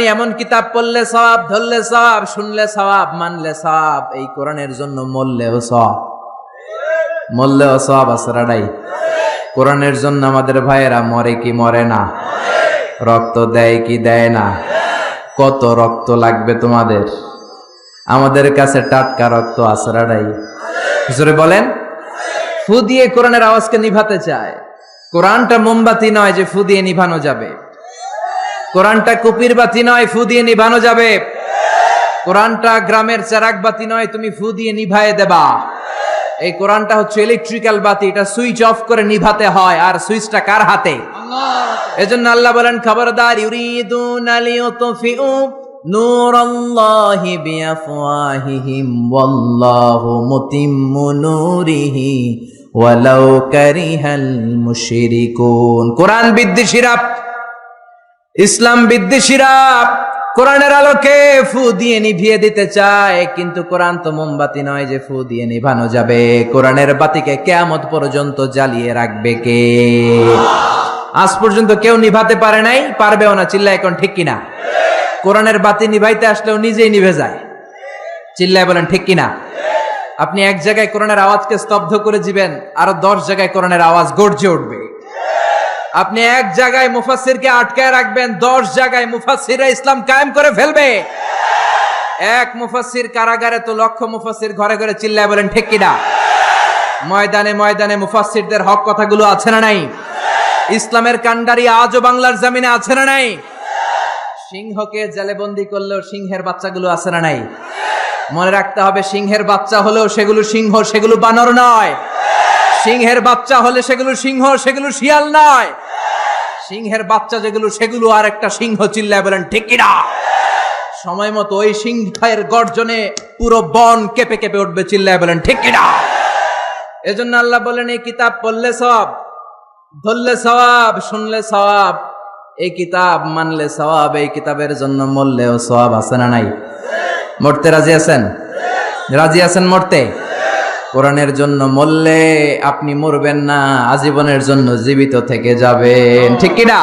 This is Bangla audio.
জানি এমন কিতাব পড়লে সব ধরলে সব শুনলে সব মানলে সব এই কোরআনের জন্য মরলেও সব মরলেও সব আসরাডাই কোরআনের জন্য আমাদের ভাইয়েরা মরে কি মরে না? রক্ত দেয় কি দেয় না? কত রক্ত লাগবে তোমাদের? আমাদের কাছে টাটকা রক্ত আসরাডাই জোরে বলেন। ফু দিয়ে কোরআনের আওয়াজকে নিভাতে চায়। কোরআনটা মোমবাতি নয় যে ফু দিয়ে নিভানো যাবে। কোরআনটা কুপির বাতি নয়, ফু দিয়ে নিভানো যাবে। কোরআনটা গ্রামের চারাক বাতি নয়, তুমি ফু দিয়ে নিভায়ে দেবা। এই কোরআনটা হচ্ছে ইলেকট্রিক্যাল বাতি, এটা সুইচ অফ করে নিভাতে হয়, আর সুইচটা কার হাতে? এজন্য আল্লাহ বলেন, খবরদার ইউরিদুন লিইউতফিউ নূরাল্লাহি বিআফওয়াহিহিম, ওয়াল্লাহু মুতিম্মু নূরিহি, ওয়ালাউ কারিহাল মুশরিকুন। কোরআন বিদ্বেষীরা ইসলাম বিদ্বেষীরা কোরআনের আলোকে ফু দিয়ে নিভিয়ে দিতে চায়, কিন্তু কোরআন তো মোমবাতি নয় যে ফু দিয়ে নিভানো যাবে। কোরআনের বাতিকে কেয়ামত পর্যন্ত জ্বালিয়ে রাখবে কে? আজ পর্যন্ত কেউ নিভাতে পারে নাই, পারবেও না চিল্লা এখন ঠিক কিনা? কোরআনের বাতি নিভাইতে আসলেও নিজেই নিভে যায়। চিল্লায় বলেন ঠিক কিনা? আপনি এক জায়গায় কোরআনের আওয়াজকে স্তব্ধ করে দিবেন, আরও দশ জায়গায় কোরআনের আওয়াজ গর্জে উঠবে। আপনি এক জায়গায় মুফাসসিরকে আটকায় রাখবেন, দশ জায়গায় মুফাসসিররা ইসলাম কায়েম করে ফেলবে। এক মুফাসসির কারাগারে তো লক্ষ মুফাসসির ঘরে ঘরে চিল্লায় বলেন, ঠিক কিনা ময়দানে ময়দানে মুফাসসিরদের হক কথাগুলো আছে না নাই? ইসলামের কান্ডারি আজও বাংলার জমিনে আছে না নাই? সিংহকে জেলে বন্দি করলেও সিংহের বাচ্চাগুলো আছে না নাই? মনে রাখতে হবে, সিংহের বাচ্চা হলেও সেগুলো সিংহ, সেগুলো বানর নয়। সিংহের বাচ্চা হলে সেগুলো সিংহ, সেগুলো শিয়াল নয়। সিংহের বাচ্চা যেগুলো, সেগুলো আর একটা সিংহ চিল্লায় বলেন, ঠিক সময় মতো ওই সিংহের গর্জনে পুরো বন কেঁপে কেঁপে উঠবে, চিল্লায় বলেন, ঠিক কিনা? এজন্য আল্লাহ বলেন, এই কিতাব পড়লে সব ধরলে সওয়াব, শুনলে সওয়াব, এই কিতাব মানলে সওয়াব, এই কিতাবের জন্য মরলেও সওয়াব আছে না নাই? মরতে রাজি আছেন? রাজি আছেন মরতে? কোরআনের জন্য মরলে আপনি মরবেন না আজীবনের জন্য জীবিত থেকে যাবেন। ঠিক কিনা?